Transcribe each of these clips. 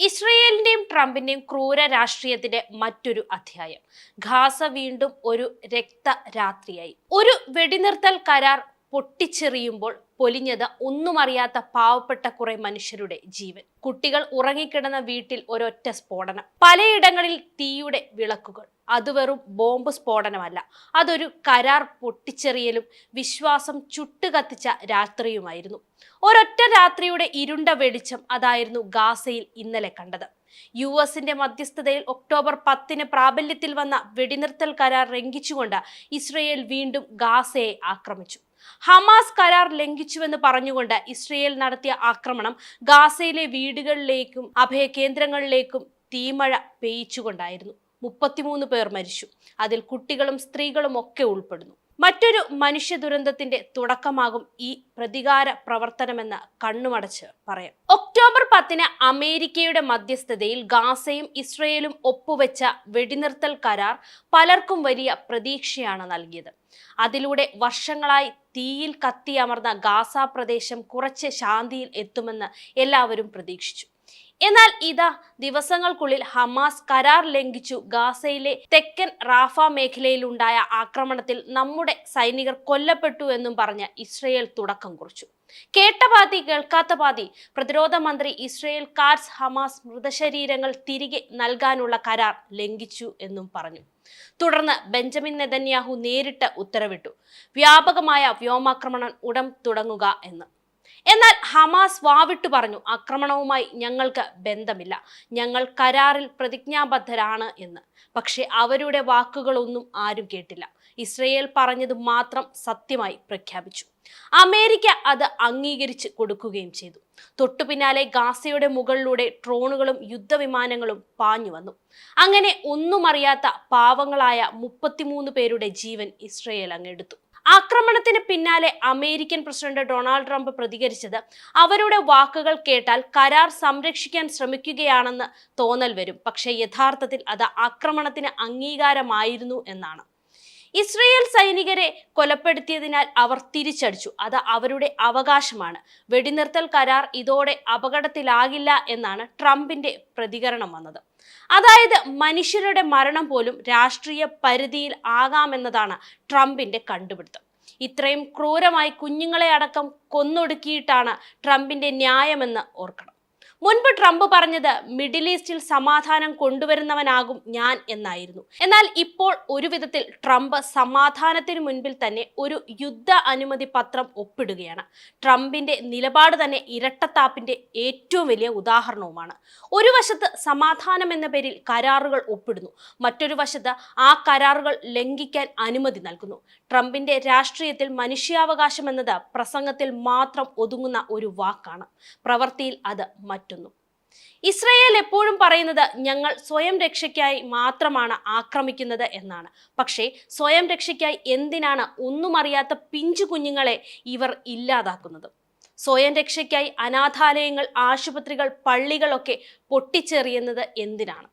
ഇസ്രയേലിന്റെയും ട്രംപിന്റെയും ക്രൂര രാഷ്ട്രീയത്തിന്റെ മറ്റൊരു അധ്യായം. ഖാസ വീണ്ടും ഒരു രക്തരാത്രിയായി. ഒരു വെടിനിർത്തൽ കരാർ പൊട്ടിച്ചെറിയുമ്പോൾ പൊലിഞ്ഞത് ഒന്നും അറിയാത്ത പാവപ്പെട്ട കുറെ മനുഷ്യരുടെ ജീവൻ. കുട്ടികൾ ഉറങ്ങിക്കിടന്ന വീട്ടിൽ ഒരൊറ്റ സ്ഫോടനം. പലയിടങ്ങളിൽ തീയുടെ വിളക്കുകൾ. അത് വെറും ബോംബ് സ്ഫോടനമല്ല. അതൊരു കരാർ പൊട്ടിച്ചെറിയലും വിശ്വാസം ചുട്ടുകത്തിച്ച രാത്രിയുമായിരുന്നു. ഒരൊറ്റ രാത്രിയുടെ ഇരുണ്ട വെളിച്ചം അതായിരുന്നു ഗാസയിൽ ഇന്നലെ കണ്ടത്. യു എസിന്റെ മധ്യസ്ഥതയിൽ ഒക്ടോബർ പത്തിന് പ്രാബല്യത്തിൽ വന്ന വെടിനിർത്തൽ കരാർ ലംഘിച്ചുകൊണ്ട് ഇസ്രയേൽ വീണ്ടും ഗാസയെ ആക്രമിച്ചു. ഹമാസ് കരാർ ലംഘിച്ചുവെന്ന് പറഞ്ഞുകൊണ്ട് ഇസ്രയേൽ നടത്തിയ ആക്രമണം ഗാസയിലെ വീടുകളിലേക്കും അഭയകേന്ദ്രങ്ങളിലേക്കും തീമഴ പെയ്ച്ചുകൊണ്ടായിരുന്നു മുപ്പത്തിമൂന്ന് പേർ മരിച്ചു. അതിൽ കുട്ടികളും സ്ത്രീകളും ഒക്കെ ഉൾപ്പെടുന്നു. മറ്റൊരു മനുഷ്യ ദുരന്തത്തിന്റെ തുടക്കമാകും ഈ പ്രതികാര പ്രവർത്തനമെന്ന് കണ്ണുമടച്ച് പറയാം. ഒക്ടോബർ പത്തിന് അമേരിക്കയുടെ മധ്യസ്ഥതയിൽ ഗാസയും ഇസ്രയേലും ഒപ്പുവെച്ച വെടിനിർത്തൽ കരാർ പലർക്കും വലിയ പ്രതീക്ഷയാണ് നൽകിയത്. അതിലൂടെ വർഷങ്ങളായി തീയിൽ കത്തിയമർന്ന ഗാസ പ്രദേശം കുറച്ച് ശാന്തിയിൽ എത്തുമെന്ന് എല്ലാവരും പ്രതീക്ഷിച്ചു. എന്നാൽ ഇതാ ദിവസങ്ങൾക്കുള്ളിൽ ഹമാസ് കരാർ ലംഘിച്ചു ഗാസയിലെ തെക്കൻ റാഫ മേഖലയിലുണ്ടായ ആക്രമണത്തിൽ നമ്മുടെ സൈനികർ കൊല്ലപ്പെട്ടു എന്നും പറഞ്ഞ് ഇസ്രയേൽ തുടക്കം കുറിച്ചു. കേട്ട പാതി കേൾക്കാത്ത പാതി പ്രതിരോധ മന്ത്രി ഇസ്രയേൽ കാർസ് ഹമാസ് മൃതശരീരങ്ങൾ തിരികെ നൽകാനുള്ള കരാർ ലംഘിച്ചു എന്നും പറഞ്ഞു. തുടർന്ന് ബെഞ്ചമിൻ നെതന്യാഹു നേരിട്ട് ഉത്തരവിട്ടു. വ്യാപകമായ വ്യോമാക്രമണം ഉടൻ തുടങ്ങുക എന്ന്. എന്നാൽ ഹമാസ് വാവിട്ടു പറഞ്ഞു ആക്രമണവുമായി ഞങ്ങൾക്ക് ബന്ധമില്ല. ഞങ്ങൾ കരാറിൽ പ്രതിജ്ഞാബദ്ധരാണ് എന്ന്. പക്ഷേ അവരുടെ വാക്കുകളൊന്നും ആരും കേട്ടില്ല. ഇസ്രയേൽ പറഞ്ഞത് മാത്രം സത്യമായി പ്രഖ്യാപിച്ചു. അമേരിക്ക അത് അംഗീകരിച്ച് കൊടുക്കുകയും ചെയ്തു. തൊട്ടു പിന്നാലെ ഗാസയുടെ മുകളിലൂടെ ഡ്രോണുകളും യുദ്ധവിമാനങ്ങളും പാഞ്ഞു വന്നു. അങ്ങനെ ഒന്നും അറിയാത്ത പാവങ്ങളായ മുപ്പത്തിമൂന്ന് പേരുടെ ജീവൻ ഇസ്രയേൽ അങ്ങെടുത്തു ആക്രമണത്തിന് പിന്നാലെ അമേരിക്കൻ പ്രസിഡന്റ് ഡൊണാൾഡ് ട്രംപ് പ്രതികരിച്ചത് അവരുടെ വാക്കുകൾ കേട്ടാൽ കരാർ സംരക്ഷിക്കാൻ ശ്രമിക്കുകയാണെന്ന് തോന്നൽ വരും. പക്ഷേ യഥാർത്ഥത്തിൽ അത് ആക്രമണത്തിന് അംഗീകാരമായിരുന്നു എന്നാണ്. ഇസ്രയേൽ സൈനികരെ കൊലപ്പെടുത്തിയതിനാൽ അവർ തിരിച്ചടിച്ചു. അത് അവരുടെ അവകാശമാണ്. വെടിനിർത്തൽ കരാർ ഇതോടെ അപകടത്തിലാകില്ല എന്നാണ് ട്രംപിന്റെ പ്രതികരണം വന്നത്. അതായത് മനുഷ്യരുടെ മരണം പോലും രാഷ്ട്രീയ പരിധിയിൽ ആകാമെന്നതാണ് ട്രംപിന്റെ കണ്ടുപിടുത്തം. ഇത്രയും ക്രൂരമായി കുഞ്ഞുങ്ങളെ അടക്കം കൊന്നൊടുക്കിയിട്ടാണ് ട്രംപിന്റെ ന്യായമെന്ന് ഓർക്കണം. മുൻപ് ട്രംപ് പറഞ്ഞത് മിഡിൽ ഈസ്റ്റിൽ സമാധാനം കൊണ്ടുവരുന്നവനാകും ഞാൻ എന്നായിരുന്നു. എന്നാൽ ഇപ്പോൾ ഒരു വിധത്തിൽ ട്രംപ് സമാധാനത്തിന് മുൻപിൽ തന്നെ ഒരു യുദ്ധ അനുമതി പത്രം ഒപ്പിടുകയാണ്. ട്രംപിന്റെ നിലപാട് തന്നെ ഇരട്ടത്താപ്പിന്റെ ഏറ്റവും വലിയ ഉദാഹരണവുമാണ്. ഒരു വശത്ത് സമാധാനം എന്ന പേരിൽ കരാറുകൾ ഒപ്പിടുന്നു. മറ്റൊരു വശത്ത് ആ കരാറുകൾ ലംഘിക്കാൻ അനുമതി നൽകുന്നു. ട്രംപിന്റെ രാഷ്ട്രീയത്തിൽ മനുഷ്യാവകാശം എന്നത് പ്രസംഗത്തിൽ മാത്രം ഒതുങ്ങുന്ന ഒരു വാക്കാണ്. പ്രവൃത്തിയിൽ അത് മറ്റൊന്നും ഇസ്രയേൽ എപ്പോഴും പറയുന്നത് ഞങ്ങൾ സ്വയം രക്ഷയ്ക്കായി മാത്രമാണ് ആക്രമിക്കുന്നത് എന്നാണ്. പക്ഷേ സ്വയം രക്ഷയ്ക്കായി എന്തിനാണ് ഒന്നും അറിയാത്ത പിഞ്ചു കുഞ്ഞുങ്ങളെ ഇവർ ഇല്ലാതാക്കുന്നത്? സ്വയം രക്ഷയ്ക്കായി അനാഥാലയങ്ങൾ ആശുപത്രികൾ പള്ളികളൊക്കെ പൊട്ടിച്ചെറിയുന്നത് എന്തിനാണ്?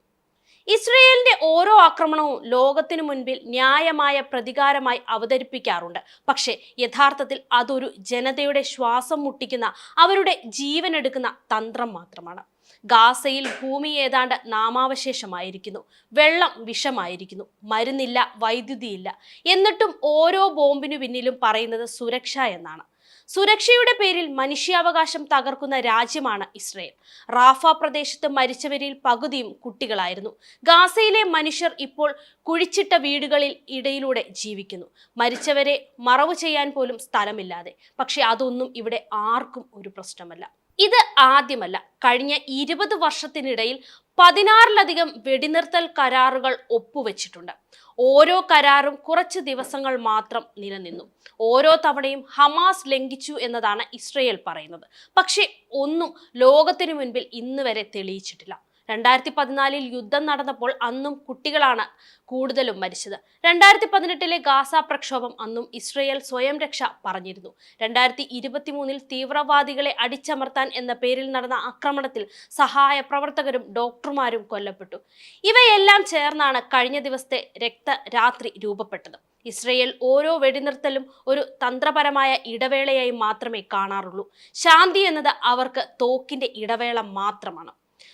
ഇസ്രയേലിന്റെ ഓരോ ആക്രമണവും ലോകത്തിനു മുൻപിൽ ന്യായമായ പ്രതികാരമായി അവതരിപ്പിക്കാറുണ്ട്. പക്ഷെ യഥാർത്ഥത്തിൽ അതൊരു ജനതയുടെ ശ്വാസം മുട്ടിക്കുന്ന അവരുടെ ജീവനെടുക്കുന്ന തന്ത്രം മാത്രമാണ്. ഗാസയിൽ ഭൂമി ഏതാണ്ട് നാമാവശേഷമായിരിക്കുന്നു. വെള്ളം വിഷമായിരിക്കുന്നു. മരുന്നില്ല വൈദ്യുതിയില്ല. എന്നിട്ടും ഓരോ ബോംബിനു പിന്നിലും പറയുന്നത് സുരക്ഷ എന്നാണ്. സുരക്ഷയുടെ പേരിൽ മനുഷ്യാവകാശം തകർക്കുന്ന രാജ്യമാണ് ഇസ്രയേൽ. റാഫ പ്രദേശത്ത് മരിച്ചവരിൽ പകുതിയും കുട്ടികളായിരുന്നു. ഗാസയിലെ മനുഷ്യർ ഇപ്പോൾ കുഴിച്ചിട്ട വീടുകളിൽ ഇടയിലൂടെ ജീവിക്കുന്നു. മരിച്ചവരെ മറവു ചെയ്യാൻ പോലും സ്ഥലമില്ലാതെ. പക്ഷെ അതൊന്നും ഇവിടെ ആർക്കും ഒരു പ്രശ്നമല്ല. ഇത് ആദ്യമല്ല. കഴിഞ്ഞ ഇരുപത് വർഷത്തിനിടയിൽ പതിനാറിലധികം വെടിനിർത്തൽ കരാറുകൾ ഒപ്പുവെച്ചിട്ടുണ്ട്. ഓരോ കരാറും കുറച്ച് ദിവസങ്ങൾ മാത്രം നിലനിന്നു. ഓരോ തവണയും ഹമാസ് ലംഘിച്ചു എന്നതാണ് ഇസ്രയേൽ പറയുന്നത്. പക്ഷേ ഒന്നും ലോകത്തിനു മുൻപിൽ ഇന്ന് വരെ തെളിയിച്ചിട്ടില്ല. രണ്ടായിരത്തി പതിനാലിൽ യുദ്ധം നടന്നപ്പോൾ അന്നും കുട്ടികളാണ് കൂടുതലും മരിച്ചത്. രണ്ടായിരത്തി പതിനെട്ടിലെ ഗാസ പ്രക്ഷോഭം അന്നും ഇസ്രയേൽ സ്വയം രക്ഷ പറഞ്ഞിരുന്നു. രണ്ടായിരത്തി ഇരുപത്തി മൂന്നിൽ തീവ്രവാദികളെ അടിച്ചമർത്താൻ എന്ന പേരിൽ നടന്ന ആക്രമണത്തിൽ സഹായ പ്രവർത്തകരും ഡോക്ടർമാരും കൊല്ലപ്പെട്ടു. ഇവയെല്ലാം ചേർന്നാണ് കഴിഞ്ഞ ദിവസത്തെ രക്തരാത്രി രൂപപ്പെട്ടത്. ഇസ്രയേൽ ഓരോ വെടിനിർത്തലും ഒരു തന്ത്രപരമായ ഇടവേളയായി മാത്രമേ കാണാറുള്ളൂ. ശാന്തി എന്നത് അവർക്ക് തോക്കിന്റെ ഇടവേള മാത്രമാണ്.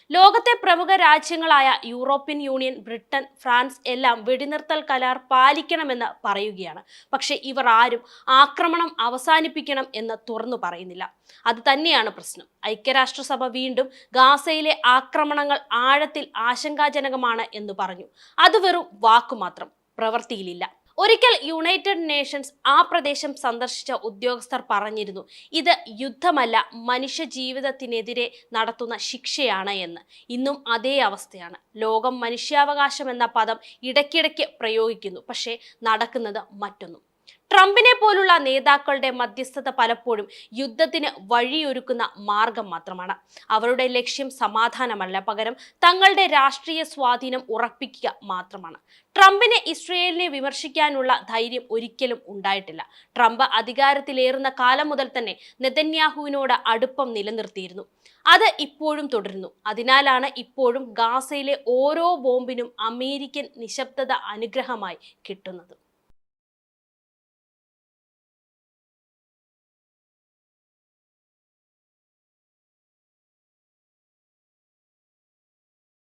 ലോകത്തെ പ്രമുഖ രാജ്യങ്ങളായ യൂറോപ്യൻ യൂണിയൻ ബ്രിട്ടൻ ഫ്രാൻസ് എല്ലാം വെടിനിർത്തൽ കരാർ പാലിക്കണമെന്ന് പറയുകയാണ്. പക്ഷേ ഇവർ ആരും ആക്രമണം അവസാനിപ്പിക്കണം എന്ന് തുറന്നു പറയുന്നില്ല. അത് തന്നെയാണ് പ്രശ്നം. ഐക്യരാഷ്ട്രസഭ വീണ്ടും ഗാസയിലെ ആക്രമണങ്ങൾ ആഴത്തിൽ ആശങ്കാജനകമാണ് എന്ന് പറഞ്ഞു. അത് വെറും വാക്കുമാത്രം. പ്രവൃത്തിയിലില്ല. ഒരിക്കൽ യുണൈറ്റഡ് നേഷൻസ് ആ പ്രദേശം സന്ദർശിച്ച ഉദ്യോഗസ്ഥർ പറഞ്ഞിരുന്നു ഇത് യുദ്ധമല്ല മനുഷ്യ ജീവിതത്തിനെതിരെ നടത്തുന്ന ശിക്ഷയാണ് എന്ന്. ഇന്നും അതേ അവസ്ഥയാണ്. ലോകം മനുഷ്യാവകാശം എന്ന പദം ഇടയ്ക്കിടയ്ക്ക് പ്രയോഗിക്കുന്നു പക്ഷേ നടക്കുന്നത് മറ്റൊന്നും. ട്രംപിനെ പോലുള്ള നേതാക്കളുടെ മധ്യസ്ഥത പലപ്പോഴും യുദ്ധത്തിന് വഴിയൊരുക്കുന്ന മാർഗം മാത്രമാണ്. അവരുടെ ലക്ഷ്യം സമാധാനമല്ല പകരം തങ്ങളുടെ രാഷ്ട്രീയ സ്വാധീനം ഉറപ്പിക്കുക മാത്രമാണ്. ട്രംപിന് ഇസ്രയേലിനെ വിമർശിക്കാനുള്ള ധൈര്യം ഒരിക്കലും ഉണ്ടായിട്ടില്ല. ട്രംപ് അധികാരത്തിലേറുന്ന കാലം മുതൽ തന്നെ നെതന്യാഹുവിനോട് അടുപ്പം നിലനിർത്തിയിരുന്നു. അത് ഇപ്പോഴും തുടരുന്നു. അതിനാലാണ് ഇപ്പോഴും ഗാസയിലെ ഓരോ ബോംബിനും അമേരിക്കൻ നിശബ്ദത അനുഗ്രഹമായി കിട്ടുന്നത്.